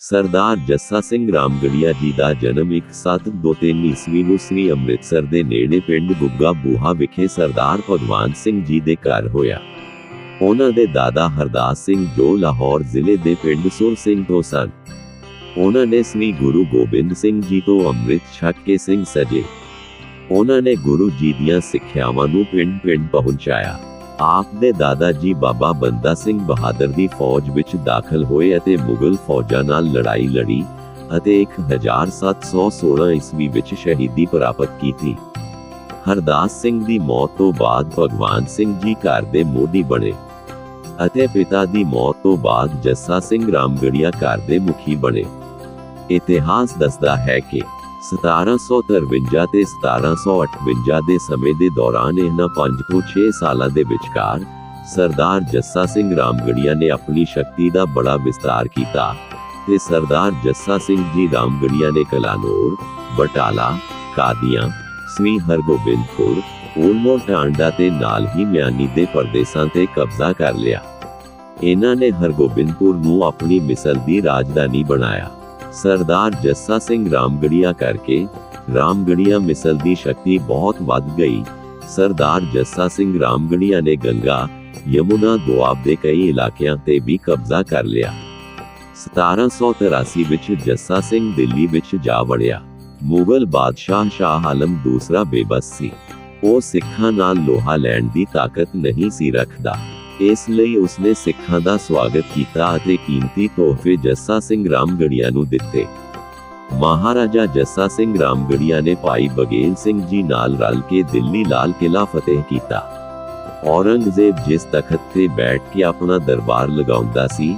ਸਰਦਾਰ ਜੱਸਾ ਸਿੰਘ ਰਾਮਗੜੀਆ ਜੀ ਦਾ ਜਨਮ 1723 ਈਸਵੀ ਨੂੰ ਸ੍ਰੀ ਅੰਮ੍ਰਿਤਸਰ ਦੇ ਨੇੜੇ ਪਿੰਡ ਗੁੱਗਾ ਬੂਹਾ ਵਿਖੇ ਸਰਦਾਰ ਭਗਵਾਨ ਸਿੰਘ ਜੀ ਦੇ ਘਰ ਹੋਇਆ। ਉਹਨਾਂ ਦੇ ਦਾਦਾ ਹਰਦਾਸ ਸਿੰਘ ਜੋ ਲਾਹੌਰ ਜ਼ਿਲ੍ਹੇ ਦੇ ਪਿੰਡ ਸੁਰ ਸਿੰਘ ਤੋਂ ਸਨ। ਉਹਨਾਂ ਨੇ ਸ੍ਰੀ ਗੁਰੂ ਗੋਬਿੰਦ ਸਿੰਘ ਜੀ ਤੋਂ ਅੰਮ੍ਰਿਤ ਛਕ ਕੇ ਸਿੰਘ ਸਜੇ। ਉਹਨਾਂ ਨੇ ਗੁਰੂ ਜੀ ਦੀਆਂ ਸਿੱਖਿਆਵਾਂ ਨੂੰ ਪਿੰਡ-ਪਿੰਡ ਪਹੁੰਚਾਇਆ। ਆਪ ਦੇ ਦਾਦਾ ਜੀ ਬਾਬਾ ਬੰਦਾ ਸਿੰਘ ਬਹਾਦਰ ਦੀ ਫੌਜ ਵਿੱਚ ਦਾਖਲ ਹੋਏ ਅਤੇ ਮੁਗਲ ਫੌਜਾਂ ਨਾਲ ਲੜਾਈ ਲੜੀ ਅਤੇ 1716 ਈਸਵੀ ਵਿੱਚ ਸ਼ਹੀਦੀ ਪ੍ਰਾਪਤ ਕੀਤੀ। ਹਰਦਾਸ ਸਿੰਘ ਦੀ ਮੌਤ ਤੋਂ ਬਾਅਦ ਭਗਵਾਨ ਸਿੰਘ ਜੀ ਘਰ ਦੇ ਮੋਢੀ ਬਣੇ ਅਤੇ ਪਿਤਾ ਦੀ ਮੌਤ ਤੋਂ ਬਾਅਦ ਜੱਸਾ ਸਿੰਘ ਰਾਮਗੜੀਆ ਘਰ ਦੇ ਮੁਖੀ ਬਣੇ। ਇਤਿਹਾਸ ਦੱਸਦਾ ਹੈ ਕਿ 1753 ਤੇ 1758 ਦੇ ਸਮੇਂ ਦੇ ਦੌਰਾਨ ਇਹਨਾਂ 5 ਤੋਂ 6 ਸਾਲਾਂ ਦੇ ਵਿਚਕਾਰ ਸਰਦਾਰ ਜੱਸਾ ਸਿੰਘ ਰਾਮਗੜੀਆ ਨੇ ਆਪਣੀ ਸ਼ਕਤੀ ਦਾ ਬੜਾ ਵਿਸਤਾਰ ਕੀਤਾ ਤੇ ਸਰਦਾਰ ਜੱਸਾ ਸਿੰਘ ਜੀ ਰਾਮਗੜੀਆ ਨੇ ਕਲਾਨੌਰ, ਬਟਾਲਾ, ਕਾਦੀਆਂ, ਸ੍ਰੀ ਹਰਗੋਬਿੰਦਪੁਰ ਓਲਮੋ ਟਾਂਡਾ ਤੇ ਨਾਲ ਹੀ ਮਿਆਨੀ ਦੇ ਪ੍ਰਦੇਸ਼ਾਂ ਤੇ ਕਬਜ਼ਾ ਕਰ ਲਿਆ। ਇਹਨਾਂ ਨੇ ਹਰਗੋਬਿੰਦਪੁਰ ਨੂੰ ਆਪਣੀ ਮਿਸਲ ਦੀ ਰਾਜਧਾਨੀ ਬਣਾਇਆ। ਸਰਦਾਰ ਜੱਸਾ ਸਿੰਘ ਰਾਮਗੜੀਆ ਕਰਕੇ ਰਾਮਗੜੀਆ ਮਿਸਲ ਦੀ ਸ਼ਕਤੀ ਬਹੁਤ ਵੱਧ ਗਈ। ਸਰਦਾਰ ਜੱਸਾ ਸਿੰਘ ਰਾਮਗੜੀਆ ਨੇ ਗੰਗਾ, ਯਮੁਨਾ ਦੁਆਬ ਦੇ ਕਈ ਇਲਾਕਿਆਂ ਤੇ ਵੀ ਕਬਜ਼ਾ ਕਰ ਲਿਆ। 1783 ਵਿੱਚ ਜੱਸਾ ਸਿੰਘ ਦਿੱਲੀ ਵਿੱਚ ਜਾ ਵੜਿਆ। ਮੁਗਲ ਬਾਦਸ਼ਾਹ ਸ਼ਾਹ ਆਲਮ ਦੂਸਰਾ ਬੇਬਸ ਸੀ। ਉਹ ਸਿੱਖਾਂ ਨਾਲ ਲੋਹਾ ਲੈਣ ਦੀ ਤਾਕਤ ਨਹੀਂ ਸੀ ਰੱਖਦਾ। ਇਸ ਲਈ ਉਸਨੇ ਸਿੱਖਾਂ ਦਾ ਸਵਾਗਤ ਕੀਤਾ ਅਤੇ ਕੀਮਤੀ ਤੋਹਫੇ ਜੱਸਾ ਸਿੰਘ ਰਾਮਗੜੀਆ ਨੂੰ ਦਿੱਤੇ। ਮਹਾਰਾਜਾ ਜੱਸਾ ਸਿੰਘ ਰਾਮਗੜੀਆ ਨੇ ਭਾਈ ਬਗੇਲ ਸਿੰਘ ਜੀ ਨਾਲ ਰਲ ਕੇ ਦਿੱਲੀ ਲਾਲ ਕਿਲਾ ਫਤਿਹ ਕੀਤਾ। ਔਰੰਗਜ਼ੇਬ ਜਿਸ ਤਖਤ ਤੇ ਬੈਠ ਕੇ ਆਪਣਾ ਦਰਬਾਰ ਲਗਾਉਂਦਾ ਸੀ,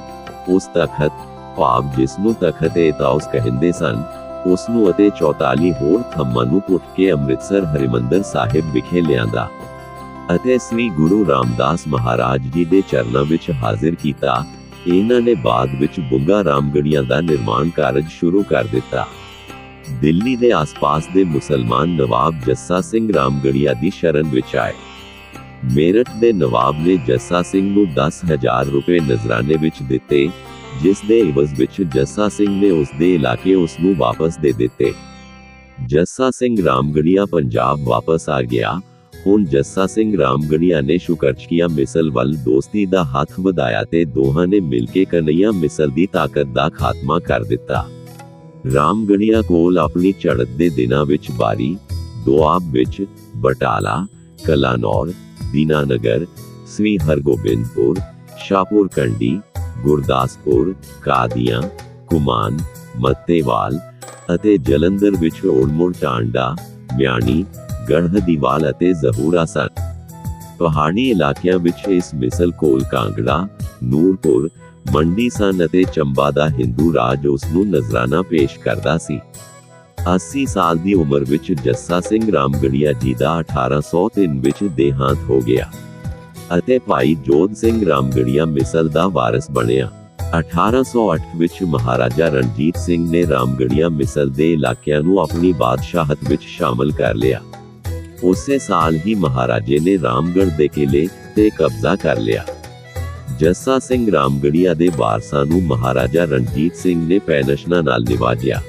ਉਸ ਤਖਤ, ਭਾਵ ਜਿਸ ਨੂੰ ਤਖਤ ਏ ਕਹਿੰਦੇ ਸਨ, ਉਸ ਨੂੰ ਅਤੇ 44 ਹੋਰ ਥੰਮਾਂ ਨੂੰ ਪੁੱਟ ਕੇ ਅੰਮ੍ਰਿਤਸਰ ਹਰਿਮੰਦਰ ਸਾਹਿਬ ਵਿਖੇ ਲਿਆਂਦਾ। ਅਤੇ ਸ੍ਰੀ ਗੁਰੂ ਰਾਮਦਾਸ ਮਹਾਰਾਜ ਜੀ ਦੇ ਚਰਨਾਂ ਵਿੱਚ ਹਾਜ਼ਰ ਕੀਤਾ, ਇਹਨਾਂ ਨੇ ਬਾਅਦ ਵਿੱਚ ਬੁੱਗਾ ਰਾਮਗੜੀਆਂ ਦਾ ਨਿਰਮਾਣ ਕਾਰਜ ਸ਼ੁਰੂ ਕਰ ਦਿੱਤਾ। ਦਿੱਲੀ ਦੇ ਆਸ-ਪਾਸ ਦੇ ਮੁਸਲਮਾਨ ਨਵਾਬ ਜੱਸਾ ਸਿੰਘ ਰਾਮਗੜੀਆ ਦੀ ਸ਼ਰਨ ਵਿੱਚ ਆਏ। ਮੇਰਠ ਦੇ ਨਵਾਬ ਨੇ ਜੱਸਾ ਸਿੰਘ ਨੂੰ 10000 ਰੁਪਏ ਨਜ਼ਰਾਨੇ ਵਿੱਚ ਦਿੱਤੇ, ਜਿਸ ਦੇ ਇਵਜ਼ ਵਿੱਚ ਜੱਸਾ ਸਿੰਘ ਨੇ ਉਸ ਦੇ ਇਲਾਕੇ ਉਸ ਨੂੰ ਵਾਪਸ ਦੇ ਦਿੱਤੇ। ਜੱਸਾ ਸਿੰਘ ਰਾਮਗੜੀਆ ਪੰਜਾਬ ਵਾਪਸ ਆ ਗਿਆ ਹੁਣ ਜੱਸਾ ਸਿੰਘ ਰਾਮਗੜੀਆ ਨੇ ਸ਼ੁਕਰਚਕੀਆ ਮਿਸਲ ਵੱਲ ਦੋਸਤੀ ਦਾ ਹੱਥ ਵਧਾਇਆ ਤੇ ਦੋਹਾਂ ਨੇ ਮਿਲ ਕੇ ਕਨਈਆ ਮਿਸਲ ਦੀ ਤਾਕਤ ਦਾ ਖਾਤਮਾ ਕਰ ਦਿੱਤਾ। ਰਾਮਗੜੀਆ ਕੋਲ ਆਪਣੀ ਚੜ੍ਹਤ ਦੇ ਦਿਨਾਂ ਵਿੱਚ ਬਾਰੀ, ਦੁਆਬ ਵਿੱਚ ਬਟਾਲਾ, ਕਲਾਨੌਰ, ਦੀਨਾਨਗਰ, ਸ੍ਰੀ ਹਰਗੋਬਿੰਦਪੁਰ ਸ਼ਾਹਪੁਰ ਕੰਡੀ ਗੁਰਦਾਸਪੁਰ, ਕਾਦੀਆਂ, ਕੁਮਾਨ, ਮੱਤੇਵਾਲ ਅਤੇ ਜਲੰਧਰ ਵਿੱਚ ਓੜਮੁੜ ਟਾਂਡਾ, ਮਿਆਣੀ ਗੜ੍ਹਦੀਵਾਲ ਅਤੇ ਜ਼ਹੂਰਾ ਸਨ। ਪਹਾੜੀ ਇਲਾਕਿਆਂ ਵਿੱਚ ਇਸ ਮਿਸਲ ਕੋਲ ਕਾਂਗੜਾ, ਨੂਰਪੁਰ, ਮੰਡੀ ਸਨ ਅਤੇ ਚੰਬਾ ਦਾ ਹਿੰਦੂ ਰਾਜ ਉਸ ਨੂੰ ਨਜ਼ਰਾਨਾ ਪੇਸ਼ ਕਰਦਾ ਸੀ। 80 ਸਾਲ ਦੀ ਉਮਰ ਵਿੱਚ ਜੱਸਾ ਸਿੰਘ ਰਾਮਗੜੀਆ ਜੀ ਦਾ 1803 ਵਿੱਚ ਦੇਹਾਂਤ ਹੋ ਗਿਆ ਅਤੇ ਭਾਈ ਜੋਧ ਸਿੰਘ ਰਾਮਗੜੀਆ ਮਿਸਲ ਦਾ ਵਾਰਿਸ ਬਣਿਆ। 1808 ਵਿੱਚ ਮਹਾਰਾਜਾ ਰਣਜੀਤ ਸਿੰਘ ਨੇ ਰਾਮਗੜੀਆ ਮਿਸਲ ਦੇ ਇਲਾਕਿਆਂ ਨੂੰ ਆਪਣੀ ਬਾਦਸ਼ਾਹਤ ਵਿੱਚ ਸ਼ਾਮਲ ਕਰ ਲਿਆ। ਉਸੇ ਸਾਲ ਹੀ ਮਹਾਰਾਜੇ ਨੇ ਰਾਮਗੜ੍ਹ ਦੇ ਕਿਲੇ ਤੇ ਕਬਜ਼ਾ ਕਰ ਲਿਆ। ਜੱਸਾ ਸਿੰਘ ਰਾਮਗੜੀਆ ਦੇ ਵਾਰਸਾਂ ਨੂੰ ਮਹਾਰਾਜਾ ਰਣਜੀਤ ਸਿੰਘ ਨੇ ਪੈਨਸ਼ਨਾਂ ਨਾਲ ਨਿਵਾਜਿਆ।